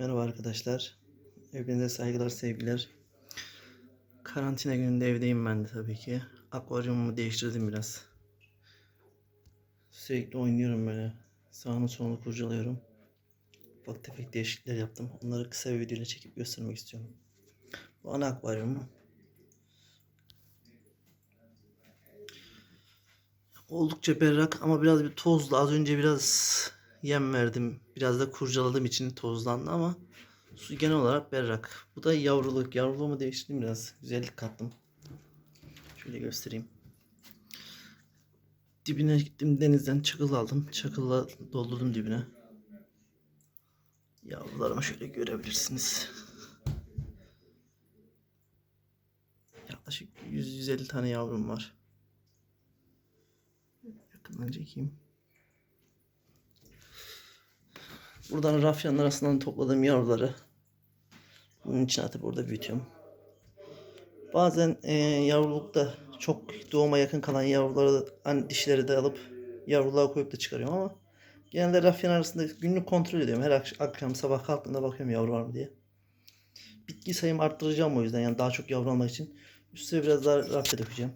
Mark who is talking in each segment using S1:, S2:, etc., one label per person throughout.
S1: Merhaba arkadaşlar. Hepinize saygılar, sevgiler. Karantina gününde evdeyim ben de tabii ki. Akvaryumumu değiştirdim biraz. Sürekli oynuyorum böyle. Sağını solunu kurcalıyorum. Ufak tefek değişiklikler yaptım. Onları kısa bir videoyla çekip göstermek istiyorum. Bu ana akvaryumum. Oldukça berrak ama biraz bir tozlu. Az önce biraz yem verdim. Biraz da kurcaladım için tozlandı ama su genel olarak berrak. Bu da yavruluk. Yavruluğumu değiştirdim biraz. Güzellik kattım. Şöyle göstereyim. Dibine gittim denizden çakıl aldım. Çakılla doldurdum dibine. Yavrularımı şöyle görebilirsiniz. Yaklaşık 100-150 tane yavrum var. Yakından çekeyim. Buradan rafyanın arasından topladığım yavruları bunun için atıp burada büyütüyorum. Bazen e, yavrulukta çok doğuma yakın kalan yavruları hani dişleri de alıp yavruluğa koyup da çıkarıyorum ama genelde rafyan arasında günlük kontrol ediyorum. Her akş- akşam sabah kalktığımda bakıyorum yavru var mı diye. Bitki sayımı arttıracağım o yüzden yani daha çok yavru almak için. Üstüne biraz daha rafya dökeceğim.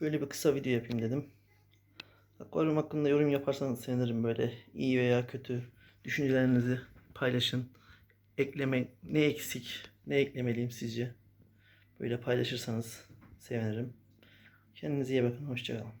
S1: Böyle bir kısa video yapayım dedim. Akvaryum hakkında yorum yaparsanız sevinirim böyle iyi veya kötü düşüncelerinizi paylaşın. Ekleme ne eksik, ne eklemeliyim sizce? Böyle paylaşırsanız sevinirim. Kendinize iyi bakın, hoşçakalın.